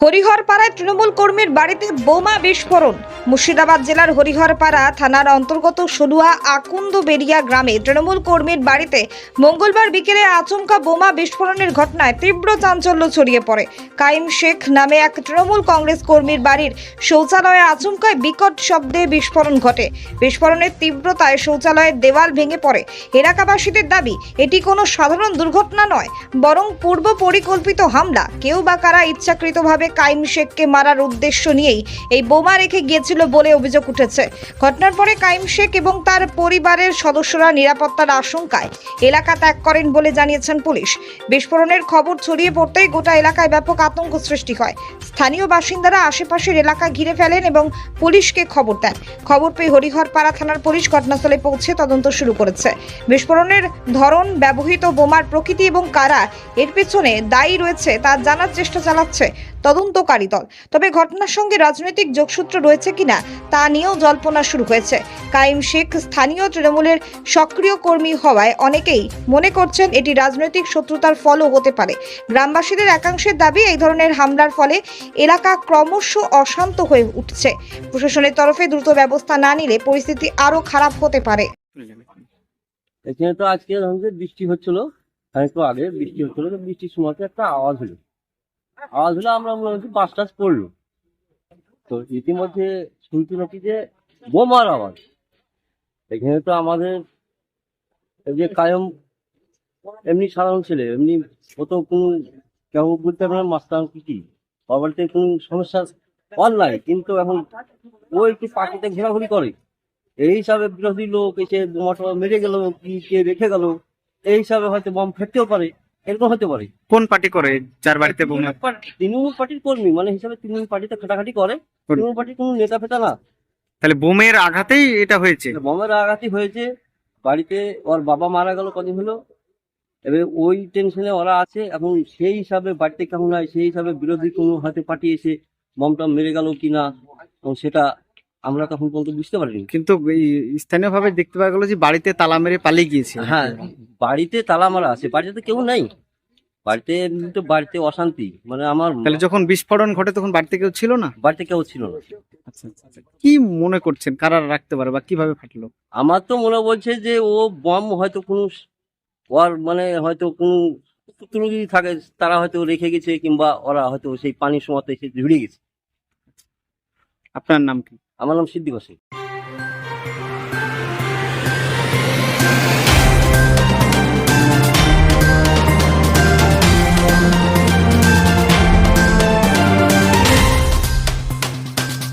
হরিহরপাড়ায় তৃণমূল কর্মীর বাড়িতে বোমা বিস্ফোরণ। মুর্শিদাবাদ জেলার হরিহরপাড়া থানার অন্তর্গত সলুয়া আকুন্দ বেরিয়া গ্রামে তৃণমূল কর্মীর বাড়িতে মঙ্গলবার বিকেলে আচমকা বোমা বিস্ফোরণের ঘটনায় তীব্র চাঞ্চল্য ছড়িয়ে পড়ে। কাইম শেখ নামে এক তৃণমূল কংগ্রেস কর্মীর বাড়ির শৌচালয়ে আচমকায় বিকট শব্দে বিস্ফোরণ ঘটে। বিস্ফোরণের তীব্রতায় শৌচালয়ের দেওয়াল ভেঙে পড়ে। এলাকাবাসীদের দাবি, এটি কোনো সাধারণ দুর্ঘটনা নয়, বরং পূর্ব পরিকল্পিত হামলা। কেউ বা কারা ইচ্ছাকৃতভাবে কাইম শেখকে মারার উদ্দেশ্য নিয়েই এই বোমা রেখে গিয়েছিল বলে অভিযোগ উঠেছে। ঘটনার পরে কাইম শেখ এবং তার পরিবারের সদস্যরা নিরাপত্তার আশঙ্কায় এলাকা ত্যাগ করেন বলে জানিয়েছেন পুলিশ। বিস্ফোরণের খবর ছড়িয়ে পড়তেই গোটা এলাকায় ব্যাপক আতঙ্ক সৃষ্টি হয়। স্থানীয় বাসিন্দারা আশেপাশের এলাকা ঘিরে ফেলেন এবং পুলিশকে খবর দেন। খবর পেয়ে হরিহরপাড়া থানার পুলিশ ঘটনাস্থলে পৌঁছে তদন্ত শুরু করেছে। বিস্ফোরণের ধরন, ব্যবহৃত বোমার প্রকৃতি এবং কারা, এর পেছনে দায়ী রয়েছে তা জানার চেষ্টা চালাচ্ছে তদন্তকারী দল। তবে ঘটনার সঙ্গে রাজনৈতিক যোগসূত্র রয়েছে কিনা তা নিয়েও জল্পনা শুরু হয়েছে। কাইম শেখ স্থানীয় তৃণমূলের সক্রিয় কর্মী হওয়ায় অনেকেই মনে করছেন এটি রাজনৈতিক শত্রুতার ফলও হতে পারে। গ্রামবাসীদের একাংশের দাবি এই ধরনের হামলার ফলে এলাকা ক্রমশ অশান্ত হয়ে উঠছে। প্রশাসনের তরফে দ্রুত ব্যবস্থা না নিলে পরিস্থিতি আরও খারাপ হতে পারে। এখানে তো আজকে বৃষ্টি হচ্ছিল আগে বৃষ্টি হচ্ছিল বৃষ্টির সময় একটা আওয়াজ হলো। আওয়াজ আমরা হচ্ছে বাস টাস পড়ল তো ইতিমধ্যে শুনতে নাকি যে বোমার আওয়াজ। এখানে তো আমাদের যে কায়ম এমনি সাধারণ ছেলে, এমনি ও তো কোনো কেউ বলতে পারে না মাস্টার কি কি? ওর বাড়িতে কোনো সমস্যা অনলাইন কিন্তু এখন ও একটু পাখিতে ঘোরাঘুরি করে। এই হিসাবে বিরোধী লোক এসে বোমা টোমা মেরে গেল, কি কে রেখে গেল, এই হিসাবে হয়তো বম ফেটতেও পারে। এরকম হতে পারে। কোন পার্টি করে? যার বাড়িতে বোমা তৃণমূল পার্টির কর্মী মানে হিসাবে তৃণমূল পার্টিতে খাটাখাটি করে তৃণমূল পার্টির কোনো নেতা ফেতা না। তাহলে বোমের আঘাতেই এটা হয়েছে। বোমের আঘাতই হয়েছে বাড়িতে ওর বাবা মারা গেল কদিন হলো এবার ওই টেনশনে ওরা আছে এখন সেই হিসাবে বাড়িতে কেমন হয় সেই হিসাবে বিরোধী কোনো হয়তো পার্টি এসে বমটা মেরে গেল কিনা তো সেটা আমরা তখন পর্যন্ত বুঝতে পারিনি। কিন্তু স্থানীয় ভাবে দেখতে পাওয়া গেল যে বাড়িতে তালা মেরে পালিয়ে গিয়েছে। হ্যাঁ। বাড়িতে তালা মারা আছে বাড়িতে তো কেউ নাই। বাড়িতে তো বাড়িতে অশান্তি মানে আমার তাহলে যখন বিস্ফোরণ ঘটে তখন বাড়িতে কেউ ছিল না? বাড়িতে কেউ ছিল না। আচ্ছা আচ্ছা আচ্ছা। কি মনে করছেন কারা রাখতে পারে বা কীভাবে ফাটলো? আমার তো মনে বলছে যে ও বম হয়তো কোনো ওর মানে হয়তো কোনো শত্রু যদি থাকে তারা হয়তো রেখে গেছে কিংবা ওরা হয়তো সেই পানির সময় এসে ঝুড়ে গেছে। আপনার নাম কি? আমার নাম সিদ্দিক হোসেন।